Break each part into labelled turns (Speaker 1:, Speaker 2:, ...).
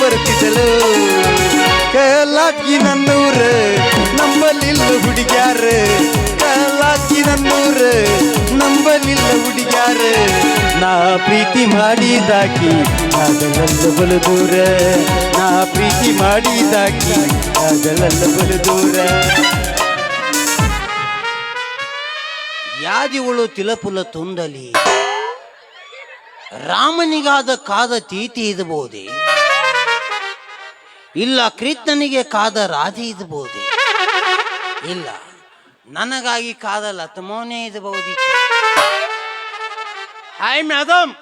Speaker 1: ಬರುತ್ತಿದ್ದಳು ಕಲಾಕಿ ನನ್ನೂರ, ನಂಬಲಿಲ್ಲ ಹುಡುಗ್ಯಾರ. ಕಲಾಕಿ ನನ್ನೂರ, ನಂಬಲಿಲ್ಲ ಹುಡುಗ್ಯಾರ. ನಾ ಪ್ರೀತಿ ಮಾಡಿದಾಕಿ ಆಗಲಲ್ಲ ಬಲು ದೂರ ನಾ ಪ್ರೀತಿ ಮಾಡಿದಾಕಿ ಆಗಲಲ್ಲ ಬಲು ದೂರ
Speaker 2: ಯಾದಿಗಳು ತಿಲಪುಲ ತುಂದಲಿ ರಾಮನಿಗಾದ ಕಾದ ತೀತಿ ಇದ್ಬೋದೆ ಇಲ್ಲ ಕೃಷ್ಣನಿಗೆ ಕಾದ ರಾಧೆ ಇದ್ಬೋದು. ಇಲ್ಲ ನನಗಾಗಿ ಕಾದ ಲತಮೋನೇ ಇದ್ಬೋದು. ಹಾಯ್ ಮ್ಯಾದಮ್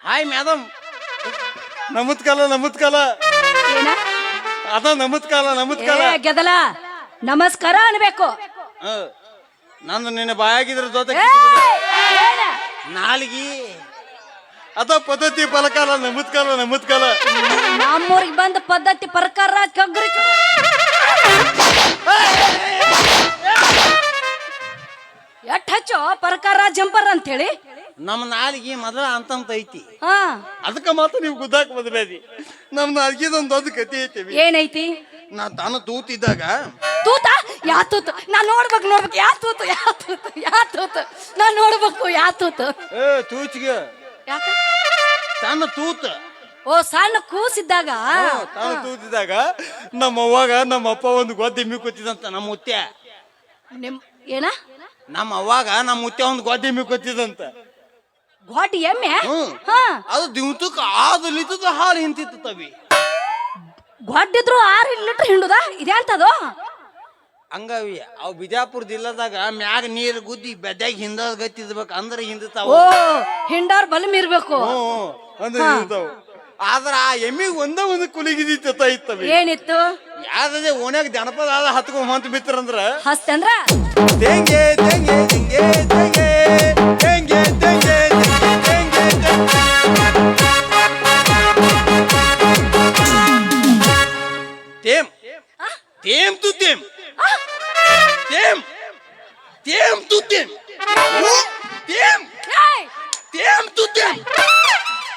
Speaker 2: ಹಾಯ್ ಮ್ಯಾದಮ್
Speaker 1: ನಮ್ಮದ್ ಕಾಲ
Speaker 3: ನಮ್ಮದ್
Speaker 1: ಕಾಲ ಅದ ನಮ್ಮದ್
Speaker 3: ಕಾಲ ಗೆದಲ ನಮಸ್ಕಾರ ಅನ್ಬೇಕು.
Speaker 1: ನಂದು ನಿನ್ನ ಬಾಯಾಗಿದ್ರ ಜೊತೆ ನಾಲ್ಗಿ ಅದ ಪದ್ಧತಿ ಫಲಕಾಲ ನಮತ್ಕಾಲ ನಮತ್ಕಾಲ
Speaker 3: ನಮ್ಮೂರಿಗೆ ಬಂದ ಪದ್ಧತಿ ಪ್ರಕಾರ ಕಗ್ರಿ. ಎಟ್ ಹಚ್ಚೋ ಪ್ರಕಾರ ಜಂಪರ್ ಅಂತ ಹೇಳಿ
Speaker 2: ನಮ್ಮ ನಾಲ್ಗಿ ಮೊದಲ ಅಂತಂತ ಐತಿ.
Speaker 3: ಹಾ.
Speaker 1: ಅದಕ್ಕ ಮಾತ್ರ ನೀವು ಗುದ್ದಾಕ್ ಬಂದ್ಬೇಡಿ ನಮ್ಮ ನಾಲ್ಗಿದೊಂದು ದೊಡ್ಡ ಕತಿ ಐತಿ
Speaker 3: ಏನೈತಿ?
Speaker 1: ನಾ ತಾನು ತೂತಿದ್ದಾಗ
Speaker 3: ತೂತ ಯಾ ತೂತು ನಾ ನೋಡ್ಬೇಕು ನೋಡ್ಬೇಕು. ಯಾ ತೂತು ಯಾ ತೂತು ಯಾ ತೂತು ನಾ ನೋಡ್ಬೇಕು ಯಾ ತೂತು
Speaker 1: ಏ ತೂಚಿಗೆ
Speaker 3: ಯಾಕ?
Speaker 1: ಸಣ್ಣ ತೂತ.
Speaker 3: ಓ ಸಣ್ಣ ಕೂಸಿದ್ದಾಗ?
Speaker 1: ತಾನು ತೂತಿದ್ದಾಗ ನಮ್ಮ ಅವ್ವಾಗ ನಮ್ಮ ಅಪ್ಪ ಒಂದು ಗೊದ್ದೆಮ್ಮಿ ಕೂತಿದಂತ ನಮ್ಮ ಮುತ್ಯ.
Speaker 3: ನಿಮ್ ಏನ?
Speaker 2: ನಮ್ಮ ಅವ್ವಾಗ
Speaker 1: ನಮ್ಮ ಮುತ್ಯ ಒಂದು ಗೊದ್ದೆಮ್ಮಿ ಕೂತಿದಂತ
Speaker 3: ಘಾಟಿ ಎಮ್ಮೆ?
Speaker 2: ಹ್ಮ್.
Speaker 3: ಹಾ.
Speaker 2: ಅದು ದಿವ್ಸಕ್ಕೆ ಆದು ಲಿತದ ಹಾಲು ಹಿಂತಿತ್ತು ತವಿ.
Speaker 3: ಗೊಡ್ಡಿದ್ರು ಆರು ಲೀಟರ್ ಹಿಂಡುದ? ಇದೆ ಅಂತದು?
Speaker 2: ಹಂಗವಿ ಅವು ಬಿಜಾಪುರ ಜಿಲ್ಲಾದಾಗ ಮ್ಯಾಗ ನೀರು ಗುದ್ದಿ ಬೆದ್ದಾಗ ಹಿಂದದ ಗತ್ತಿದ್ಬೇಕು ಅಂದ್ರೆ
Speaker 3: ಓ
Speaker 2: ಹಿಂದತಾವ
Speaker 3: ಹಿಂಡಾರ್ ಬಲಮ್ ಇರ್ಬೇಕು.
Speaker 1: ಅಂದ್ರೆ ಆದ್ರ ಆ ಎಮ್ಮಿ ಒಂದೇ ಒಂದು ಕುಲಿಗಿದಿತ್ತ ಇತ್ತವೆ
Speaker 3: ಏನಿತ್ತು?
Speaker 1: ಯಾವ್ದೇ ಓಣ್ಯಾಗ ಜನಪದ ಆದ ಹತ್ಕೊಂಡ್ ಹೊಂತ ಬಿತ್ತರಂದ್ರ
Speaker 3: ಹಸ್ತಂದ್ರ
Speaker 1: ತೆಂಗೆ ತೆಂಗೆ ತೆಂಗೆ ತೆಂಗೆ ತೆಂಗೆ ತೆಂಗೆ ತೆಂಗೆ ತೆಂಗೆ
Speaker 2: ತೇಮ್. ತೇಮ್ ತು ತೇಮ್. Тем! Тем
Speaker 3: тутым! Тем! Тем
Speaker 2: тутым!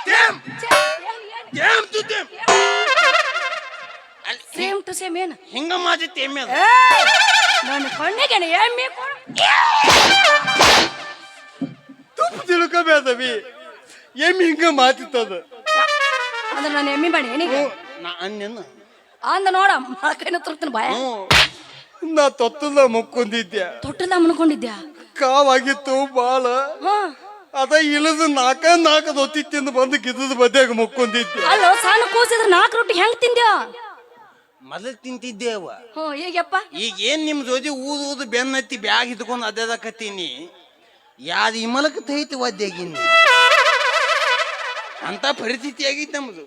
Speaker 2: Тем! Тем тутым!
Speaker 3: ಸೇಮ್ ಟು ಸೇಮ್ ಏನು
Speaker 2: ಹಿಂಗ ಮಾಜತಿ ಎಮ್ಮೆ ಅದು.
Speaker 3: ನನ್ನ ಕಣ್ಣಿಗೆ ಎಮ್ಮೆ
Speaker 1: ತಪ್ಪು ತಿಳ್ಕೊಬೇಡವಿ ಎಮ್ಮಿ ಹಿಂಗ ಮಾತಿತ್ತದ
Speaker 3: ಅಂದ್ರೆ ನಾನು ಎಮ್ಮೆ ಮಾಡಿ ಏನಿಗೆ
Speaker 2: ನಾ ಅನ್ನೇನು
Speaker 3: ಅಂದ ನೋಡ ಮಕ್ಕಳ ತುರ್ತನ ಭಯ
Speaker 1: ಹ್ಞೂ ನಾ ತೊತ್ತದ ಮುಕ್ಕೊಂದಿದ್ದೆ
Speaker 3: ತೊಟ್ಟದ ಮುನ್ಕೊಂಡಿದ್ಯಾ
Speaker 1: ಕಾವಾಗಿತ್ತು ಬಾಳ
Speaker 3: ಹಾ.
Speaker 1: ಅದ ಇಳಿದು ನಾಕ ನಾಕ ದೊತ್ತಿ ತಿಂದು ಬಂದು ಗಿದ್ದದ ಬದ್ಯಾಗ ಮುಕ್ಕೊಂಡಿದ್ದೆ.
Speaker 3: ಅಲ್ಲ ಸಣ್ಣ ಕೂಸಿದ್ರ ನಾಲ್ಕು ರೊಟ್ಟಿ ಹೆಂಗ್ ತಿಂದ್ಯಾ?
Speaker 2: ಮೊದಲು ತಿಂತಿದ್ದೇವ
Speaker 3: ಹ್ಞೂ ಈಗಪ್ಪ
Speaker 2: ಈಗ ಏನ್ ನಿಮ್ ಜೊತೆ ಊದು ಊದು ಬೆನ್ನತ್ತಿ ಬ್ಯಾಗ್ ಹಿಡ್ಕೊಂಡು ಅದೇದಕತ್ತೀನಿ ಯಾದ ಮಲಕ ತೈತಿ ಒದ್ದೆಗಿನಿ ಅಂತ ಪರಿಸ್ಥಿತಿ ಆಗೈತೆ ನಮ್ದು.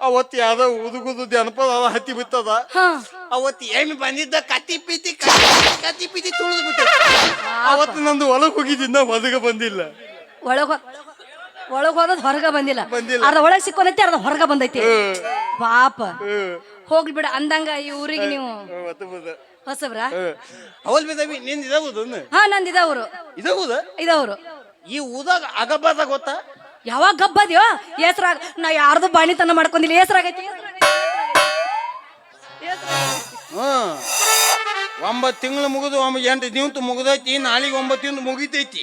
Speaker 1: ಅವತ್ತು ಯಾವ್ದೋ ಉದುಗುದು ಜನಪದ ಹತ್ತಿ ಬಿತ್ತದ.
Speaker 3: ಹಾ.
Speaker 2: ಅವತ್ತು ಏಮಿ ಬಂದಿದ್ದ ಕತ್ತಿ ಪೀತಿ ಕತ್ತಿ ಕತ್ತಿ ಪೀತಿ ತುಳಿದು ಬಿಟ್ಟು
Speaker 1: ಅವತ್ತು ನಂದು ಒಳಗೆ ಹೋಗಿದ್ದಿಂದ ಒದಗ ಬಂದಿಲ್ಲ.
Speaker 3: ಒಳಗ ಒಳಗೆ ಹೋದದ್ ಹೊರಗ ಬಂದಿಲ್ಲ.
Speaker 1: ಬಂದಿಲ್ಲ.
Speaker 3: ಅರ್ಧ ಒಳಗ್ ಸಿಕ್ಕೊಂಡೈತಿ ಅರ್ಧ ಹೊರಗ ಬಂದೈತಿ. ಪಾಪ. ಹೋಗ್ಲಿ ಬಿಡ ಅಂದಂಗ ಈ ಊರಿಗೆ ನೀವು.
Speaker 1: ಅವತ್ತು ಬಂದ.
Speaker 3: ಹೊಸಬ್ರ.
Speaker 2: ಅವಲ್ ಬಿದವಿ ನಿಂದ ಇದಾವುದು
Speaker 3: ಹಾ ನಂದ್ ಇದಾವ್ರು.
Speaker 1: ಇದಾವುದ
Speaker 3: ಇದಾವ್ರು.
Speaker 2: ಈ ಊದಾಗ ಅಗಬಾದ ಗೊತ್ತಾ?
Speaker 3: ಯಾವಾಗ ಗಬ್ಬದ್ಯೋ? ಹೆಸ್ರಾಗ ನಾ ಯಾರ್ದು ಬಾಣಿತನ ಮಾಡ್ಕೊಂಡಿಲ್ಲ ಹೆಸ್ರಾಗೈತಿ
Speaker 2: ಹ್ಮ್ ಒಂಬತ್ತು ತಿಂಗಳು ಮುಗಿದು ಒಂಬ ಎಂಟು ದಿವ್ಸ ಮುಗಿದೈತಿ ನಾಳೆಗೆ ಒಂಬತ್ತು ದಿನ ಮುಗಿತೈತಿ.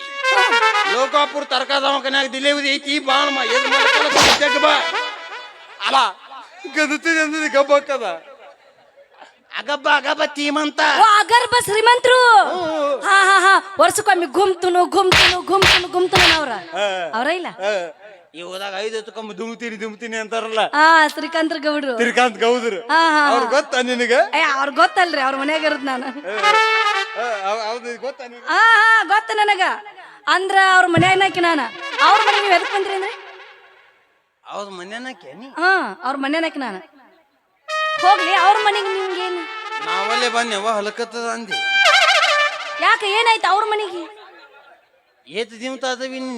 Speaker 2: ಲೋಕಾಪುರ ತರಕಾರಿ ದವಾಖಾನ್ಯಾಗ ಡಿಲಿವರಿ ಐತಿ ಬಾ ನಮ್ಮ ಎದ್ ಮಾಡ್ಕೊಳಕ್ ಬಾ. ಅಲ್ಲ
Speaker 1: ಗದತಿ ಅಂದ್ರೆ ಗಬ್ಬ ಹಾಕದ?
Speaker 2: ಅಗಬ್ಬ ಅಗಬ್ಬ ತೀಮಂತ.
Speaker 3: ಓ ಅಗರ್ಭ ಶ್ರೀಮಂತರು. ಹಾ ಹಾ ಹಾ. ವರ್ಷಕ್ಕೊಮ್ಮೆ ಗುಮ್ತುನು ಗುಮ್ತುನು ಗುಮ್ತುನು ಗುಮ್ತುನು ಅವ್ರ. ಅವ್ರ ಇಲ್ಲ?
Speaker 2: ಈ ಹೋದಾಗ ಐದು ಎತ್ಕೊಂಬ ದುಮ್ತೀನಿ ದುಮ್ತೀನಿ ಅಂತಾರಲ್ಲ.
Speaker 3: ಹಾ ಶ್ರೀಕಾಂತ್ರ ಗೌಡ್ರು
Speaker 1: ಶ್ರೀಕಾಂತ್ ಗೌಡ್ರು
Speaker 3: ಹಾ ಹಾ
Speaker 1: ಅವ್ರ ಗೊತ್ತಾ ನಿನಗೆ?
Speaker 3: ಏ ಅವ್ರ ಗೊತ್ತಲ್ರಿ ಅವ್ರ ಮನ್ಯಾಗ ಇರೋದ್ ನಾನು
Speaker 1: ಗೊತ್ತಾ ನಿನಗ?
Speaker 3: ಹಾ ಹಾ ಗೊತ್ತ ನನಗ. ಅಂದ್ರ ಅವ್ರ ಮನ್ಯಾಗನಾಕಿ ನಾನು. ಅವ್ರ ಮನೆ ನೀವು ಎದಕ್ ಬಂದ್ರಿ ಅಂದ್ರೆ?
Speaker 2: ಅವ್ರ ನೀ
Speaker 3: ಹಾ ಅವ್ರ ನಾನು. ಹೋಗ್ಲಿ ಅವ್ರ ಮನೆಗೆ ನಿಮ್ಗೇನು?
Speaker 2: ನಾವಲ್ಲೇ ಬಂದೆವ ಹೊಲಕತ್ತದ ಅಂದಿ.
Speaker 3: ಯಾಕೆ ಏನಾಯ್ತು ಅವ್ರ ಮನೆಗೆ?
Speaker 2: ಏತ್ ದಿವ್ಸ ಅದವಿ ನೀನ್!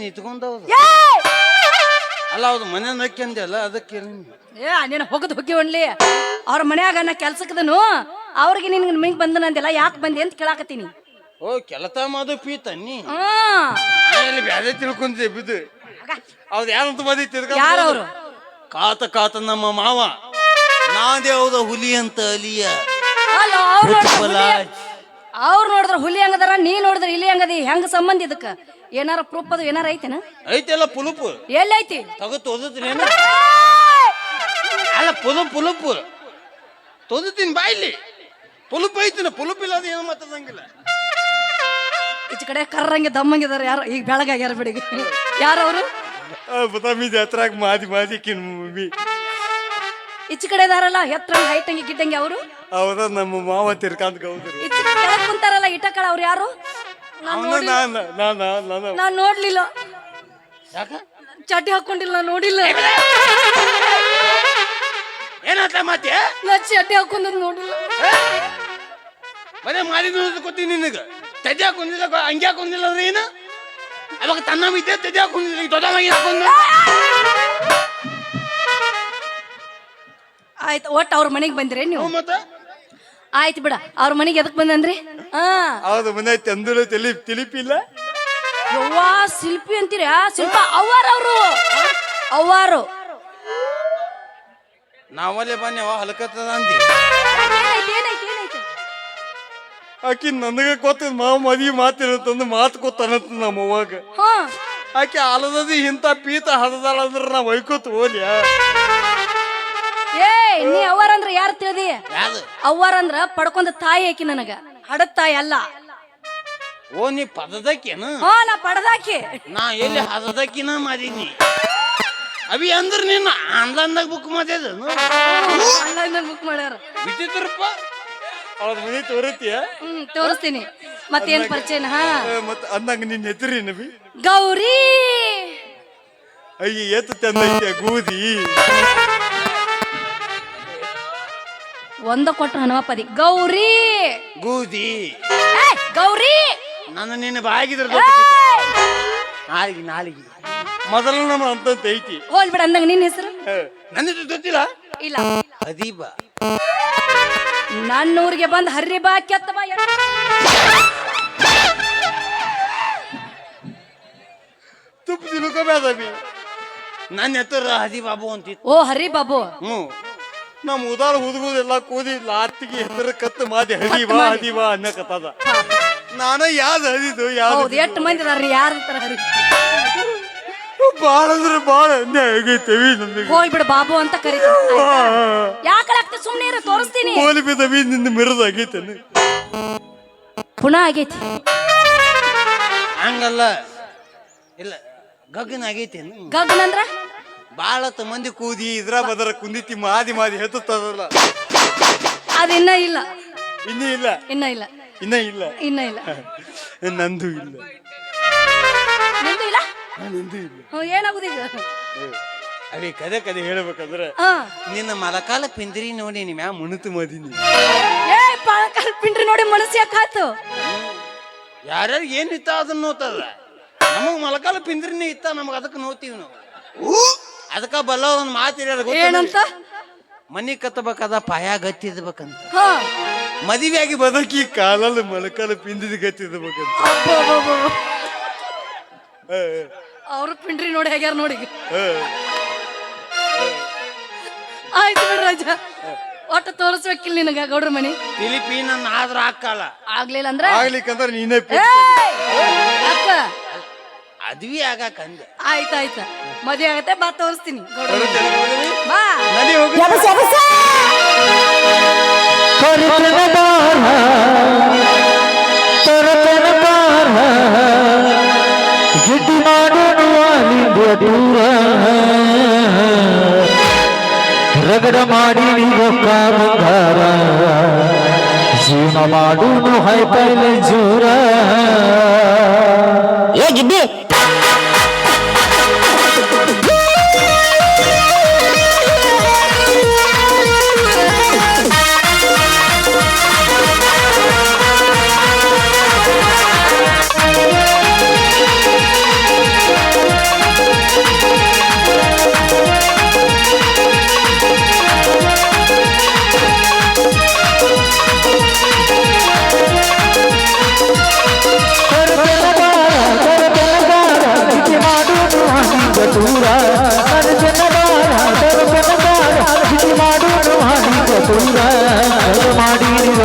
Speaker 2: ಅಲ್ಲ ಅವ್ರ ಮನೆ ಅಲ್ಲ ಅದಕ್ಕೆ
Speaker 3: ಏ ನೀನು ಹೋಗದ್ ಹೋಗಿ ಒಣ್ಲಿ. ಅವ್ರ ಮನ್ಯಾಗ ನಾ ಕೆಲ್ಸಕ್ಕದನು ಅವ್ರಿಗೆ ನಿನ್ಗೆ ಮಿಂಗ್ ಬಂದನಂದಿಲ್ಲ ಯಾಕೆ ಬಂದಿ ಅಂತ ಕೇಳಾಕತ್ತೀನಿ.
Speaker 2: ಓ ಕೆಲತ ಮಾದು ಪೀ ತನ್ನಿ
Speaker 3: ಹಾ.
Speaker 2: ಆಮೇಲೆ ಬ್ಯಾರೆ ತಿಳ್ಕೊಂಡೆ ಬಿದ್ದು ಅವ್ರು ಯಾರಂತ ಯಾರು
Speaker 3: ಯಾರವ್ರು?
Speaker 2: ಕಾತ ಕಾತ ನಮ್ಮ ಮಾವ. ನಾದೇ ಅವ್ರ ಹುಲಿ ಅಂತ ಅಲಿಯ.
Speaker 3: ಅಲ್ಲ ಅವ್ರು. ಅವ್ರು ನೋಡಿದ್ರ ಹುಲಿ ಹಂಗದಾರ ನೀ ನೋಡಿದ್ರ ಇಲ್ಲಿ ಹಂಗದಿ ಹೆಂಗ ಸಂಬಂಧ ಇದಕ್ಕ? ಏನಾರ ಪ್ರೂಫ್ ಅದು ಏನಾರ ಐತೆನ?
Speaker 2: ಐತೆಲ್ಲ ಪುಲುಪು.
Speaker 3: ಎಲ್ಲೈತಿ?
Speaker 2: ತಗೋ ತೊದತ್ರೇನು ಅಲ್ಲ ಪುಲುಪ್. ಪುಲುಪು ತೊದತೀನಿ ಇಲ್ಲಿ. ಪುಲುಪ್ ಐತಿನ? ಪುಲುಪ್ ಇಲ್ಲ ಅದು ಏನು ಮಾತಾಡಂಗಿಲ್ಲ
Speaker 3: ಈಚ ಕಡೆ ಕರ್ರಂಗೆ ದಮ್ಮಂಗಿದಾರ ಯಾರು ಈಗ ಬೆಳಗಾಗ್ಯಾರ ಬಿಡಿಗೆ ಯಾರವರು
Speaker 2: ಬದಾಮಿ ಜಾತ್ರಾಗ ಮಾದಿ ಮಾದಿ ಕಿನ್ ಮಮ್ಮಿ
Speaker 3: ಈಚ ಕಡೆ ಇದಾರಲ್ಲ ಎತ್ರ ಹೈಟಂಗಿ ಗಿಟ್ಟಂಗಿ ಅವರು?
Speaker 2: ಅವರ ನಮ್ಮ ಮಾವ ತಿರ್ಕಾಂತ ಗೌದ್ರಿ
Speaker 3: ಈಚ ಕೆಳಗ್ ಕುಂತಾರಲ್ಲ ಇಟಕಳ ಅವ್ರು ಯಾರು?
Speaker 2: ಅವನ ನಾನು ನಾನ ನಾನ
Speaker 3: ನಾನು ನೋಡ್ಲಿಲ್ಲ.
Speaker 2: ಯಾಕ?
Speaker 3: ಚಡ್ಡಿ ಹಾಕೊಂಡಿಲ್ಲ ನಾನ್ ನೋಡಿಲ್ಲ.
Speaker 2: ಏನಾತ ಮತ್ತೆ
Speaker 3: ನಾ ಚಟಿ ಹಾಕೊಂಡ್ ನೋಡಿಲ್ಲ.
Speaker 2: ಬರೇ ಮಾರಿ ಗೊತ್ತೀನಿ ನಿನಗೆ. ತೆಜೆ ಹಾಕೊಂಡಿಲ್ಲ ಅಂಗಿ ಹಾಕೊಂಡಿಲ್ಲ ಅಂದ್ರೆ ಏನು? ಅವಾಗ ತನ್ನ ಇದ್ದೆ ತೆಜೆ ಹಾಕೊಂಡಿಲ್ಲ ಈಗ ದೊಡ್ಡ ಮಗಿ ಹಾಕೊಂಡ
Speaker 3: ಆಯ್ತು ಒಟ್ಟು ಅವ್ರ ಮನೆಗೆ ಬಂದ್ರೆ ನೀವು?
Speaker 2: ಮತ್ತ?
Speaker 3: ಆಯ್ತು ಬಿಡ ಅವ್ರ ಮನೆಗೆ ಎದಕ್ ಬಂದಂದ್ರಿ ಹಾ.
Speaker 2: ಹೌದು ಮನೆ ತಂದೂರು ತಿಳಿ ತಿಳಿಪಿಲ್ಲ.
Speaker 3: ಯವ್ವಾ ಶಿಲ್ಪಿ ಅಂತೀರಿ? ಆ ಶಿಲ್ಪ ಅವ್ವಾರ ಅವರು ಅವ್ವಾರು.
Speaker 2: ನಾವಲ್ಲೇ ಬನ್ನಿ ಹಲಕತ್ತದ ಅಂದಿ.
Speaker 3: ಏನಾಯ್ತು ಏನಾಯ್ತು ಏನಾಯ್ತು?
Speaker 2: ಆಕಿ ನನಗ ಗೊತ್ತದ ಮಾವ ಮದಿ ಮಾತಿರುತ್ತಂದು ಮಾತು ಗೊತ್ತಾನತ್ತ ನಮ್ಮ ಅವಾಗ
Speaker 3: ಹಾ.
Speaker 2: ಆಕೆ ಆಲದದಿ ಇಂಥ ಪೀತ ಹದದಾಳ ಅಂದ್ರೆ ನಾ ಒಯ್ಕೋತ ಹೋಲ್ಯ
Speaker 3: ಏ ನೀ ಅವ್ವಾರ ಅಂದ್ರ ಯಾರು ತಿಳಿದಿ?
Speaker 2: ಯಾವ್ದು
Speaker 3: ಅವ್ವಾರ ಅಂದ್ರ ಪಡ್ಕೊಂಡ ತಾಯಿ ಆಕಿ ನನಗ. ಹಡದ ತಾಯಿ ಅಲ್ಲ.
Speaker 2: ಓ ನೀ ಪದದಕ್ಕೇನು?
Speaker 3: ಹಾ ನಾ ಪಡ್ದಾಕಿ.
Speaker 2: ನಾ ಎಲ್ಲಿ ಹದದಕ್ಕಿನ ಮಾದೀನಿ ಅವಿ ಅಂದ್ರ ನೀನು ಆನ್ಲೈನ್ದಾಗ ಬುಕ್ ಮಾಡ್ಯದ
Speaker 3: ಆನ್ಲೈನ್ ಬುಕ್ ಮಾಡ್ಯಾರ.
Speaker 2: ವಿಚಿತ್ರಪ್ಪ ಅವ್ರ ಮನೆ ತೋರತಿಯ?
Speaker 3: ಹ್ಮ್ ತೋರಿಸ್ತೀನಿ. ಮತ್ತೇನ್ ಪರಿಚಯನ ಹಾ?
Speaker 2: ಮತ್ತ ಅಂದಂಗ ನಿನ್ನ ಹೆಸರಿ ನಬಿ
Speaker 3: ಗೌರಿ.
Speaker 2: ಅಯ್ಯ ಎತ್ತು ತಂದೈತೆ ಗೂದಿ.
Speaker 3: ಒಂದ ಕೊಟ್ಟು ಹನುಮಪದಿ ಗೌರಿ!
Speaker 2: ಗೂದಿ.
Speaker 3: ಏ, ಗೌರಿ!
Speaker 2: ನನ್ನ ನಿನ್ನ ಬಾಗಿದ್ರ
Speaker 3: ಏಯ್!
Speaker 2: ನಾಲಿಗೆ ನಾಲಿಗೆ. ಮೊದಲು ನಮ್ಮ ಅಂತಂತ ಐತಿ.
Speaker 3: ಹೋಲ್ ಬಿಡ ಅಂದಂಗ ನಿನ್ನ ಹೆಸರು?
Speaker 2: ನನ್ನ ಗೊತ್ತಿಲ್ಲ.
Speaker 3: ಇಲ್ಲ.
Speaker 2: ಅದೀಬ.
Speaker 3: ನನ್ನ ಊರಿಗೆ ಬಂದ್ ಹರ್ರಿ ಬಾ ಕೆತ್ತ ಬಾ ಎತ್ತ.
Speaker 2: ತುಪ್ಪ ನನ್ನ ಹೆಸರು ಹದಿ ಬಾಬು ಅಂತಿತ್ತು.
Speaker 3: ಓ ಹರಿ ಬಾಬು
Speaker 2: ಹ್ಞೂ. ನಮ್ಮ ಉದಾರ ಹುದುಗುದೆಲ್ಲ ಕೂದಿ ಲಾತಿಗೆ ಹೆಸರು ಕತ್ತು ಮಾದಿ ಹದಿ ಬಾ
Speaker 3: ಮಾದಿ.
Speaker 2: ಹದಿ ಬಾ ಅನ್ನಕತ್ತದ ನಾನ ಯಾವ್ದು ಹದಿದು ಯಾವ್ದು
Speaker 3: ಹೌದು ಎಷ್ಟು ಮಂದಿ ಅದಾರ್ರಿ ಯಾರ ತರ ಹರಿ
Speaker 2: ಬಾಳ ಅಂದ್ರೆ ಬಾಳ ಅನ್ಯಾಯ ಆಗೈತೆವಿ ನಮಗೆ
Speaker 3: ಹೋಗ್ಬಿಡು ಬಾಬು ಅಂತ ಕರೀತಾರೆ. ಯಾಕಲಾಗ್ತ ಸುಮ್ಮನೆ ಇರು ತೋರಿಸ್ತೀನಿ.
Speaker 2: ಹೋಲಿ ಬಿದ್ದವಿ ನಿಂದ ಮಿರದ ಆಗೈತೇನು
Speaker 3: ಪುನಃ ಆಗೈತಿ.
Speaker 2: ಹಂಗಲ್ಲ. ಇಲ್ಲ ಗಗನ ಆಗೈತೇನು
Speaker 3: ಗಗನ್ ಅಂದ್ರ?
Speaker 2: ಬಾಳತ್ತ ಮಂದಿ ಕೂದಿ ಇದ್ರ ಬದರ ಕುಂದಿತಿ ಮಾದಿ ಮಾದಿ ಹೆತ್ತದಲ್ಲ
Speaker 3: ಅದು ಇನ್ನ ಇಲ್ಲ?
Speaker 2: ಇನ್ನೂ ಇಲ್ಲ.
Speaker 3: ಇನ್ನ ಇಲ್ಲ?
Speaker 2: ಇನ್ನ ಇಲ್ಲ.
Speaker 3: ಇನ್ನ ಇಲ್ಲ.
Speaker 2: ನಂದು ಇಲ್ಲ?
Speaker 3: ನಿಂದು ಇಲ್ಲ.
Speaker 2: ಕದೇ ಇಲ್ಲ ಕದೆ ಹೇಳ್ಬೇಕಂದ್ರ
Speaker 3: ಹಾ.
Speaker 2: ನಿನ್ನ ಮಲಕಾಲ ಪಿಂದ್ರಿ ನೋಡಿ ನಿಮ್ಯಾ ಮುಣುತು ಮದಿನಿ.
Speaker 3: ಏ ಪಾಳಕಾಲ್ ಪಿಂಡ್ರಿ ನೋಡಿ ಮನಸ್ಸು ಯಾಕಾತು
Speaker 2: ಯಾರ್ಯಾರು ಏನ್ ಇತ್ತ ಅದನ್ನ ನೋತದ? ನಮಗ್ ಮಲಕಾಲ ಪಿಂದ್ರಿನೇ ಇತ್ತ ನಮಗ್ ಅದಕ್ಕೆ ನೋತೀವಿ ನಾವು. ಅದಕ್ಕ ಬಲ್ಲ ಒಂದ್ ಮಾತು
Speaker 3: ಏನಂತ?
Speaker 2: ಮನಿ ಕತ್ತಬೇಕಾದ ಪಾಯ ಗತ್ತಿದ್ಬೇಕಂತ
Speaker 3: ಹಾ.
Speaker 2: ಮದುವೆಯಾಗಿ ಬದಕಿ ಕಾಲಲ್ಲಿ ಮೊಳಕಾಲ ಪಿಂದಿದ ಗತ್ತಿದ್ಬೇಕಂತ
Speaker 3: ಅವರು ಪಿಂಡ್ರಿ ನೋಡಿ ಹೇಗ್ಯಾರ ನೋಡಿ. ಆಯ್ತು ಬಿಡ್ರಿ ರಾಜ. ಒಟ್ಟ ತೋರಿಸ್ಬೇಕಿಲ್ಲ ನಿನಗ ಗೌಡ್ರ ಮನಿ.
Speaker 2: ತಿಲಿಪಿ ನನ್ನ ಆದ್ರ ಹಾಕಲ್ಲ.
Speaker 3: ಆಗ್ಲಿಲ್ಲ ಅಂದ್ರೆ?
Speaker 2: ಆಗ್ಲಿಕ್ಕಂದ್ರೆ ನೀನೇ!
Speaker 3: ಅಕ್ಕ.
Speaker 2: ಅದ್ವಿ ಆಗಾಕ ಅಂದೆ.
Speaker 3: ಆಯ್ತಾಯ್ತ ಮದ್ವೆ ಆಗತ್ತೆ ಬಾ ತೋರಿಸ್ತೀನಿ. ಬಾ
Speaker 2: ನಡಿ ಹೋಗಿ
Speaker 4: ಗಿಡ್ಡಿ ಅಲ್ಲಿಂದ ದೂರ ರಗಡ ಮಾಡಿ ರೊಕ್ಕ ಬಂಗಾರ ಜೀವನ ಮಾಡೋಣ ಹೈ ಪೈಲೆ ಜೂರ ಏ ಗಿಡ್ಡಿ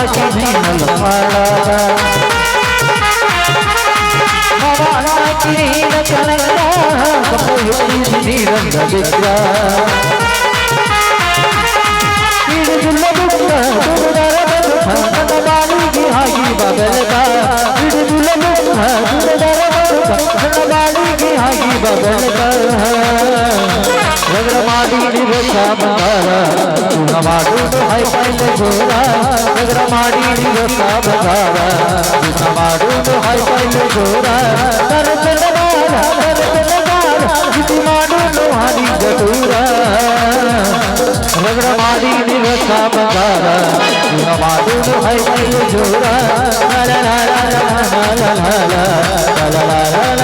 Speaker 4: ಕಾಶಿನಲ್ಲಿ ಮಾಡದ ಕಿರೀಟ ಕಲಂಗ ನೀರಂಗ ಬಿದ್ದ ಬದಲ ರಗಡ ಮಾಡಿ ಬಸಾಬಾರ ಬಂಗಾರ ಹೈಫೈಲ್ ಜೋರ ರಗಡ ಮಾಡಿ ರೊಕ್ಕ ಬಂಗಾರ ಚೂಣ ಮಾಡುವುದು ಹೈಫೈಲ್ ಜೋರ ಕರತನಗಾರ ಕರತನಗಾರ ಇದು ಮಾಡುವುದು ಹರಿ ಜಟೂರ ರಗಡ ಮಾಡಿ ರೊಕ್ಕ ಬಂಗಾರ ಚೂಣ ಮಾಡುವುದು ಹೈಫೈಲ್ ಜೋರ ಲ ಲ ಲ ಲ ಲ ಲ ಲ ಲ ಲ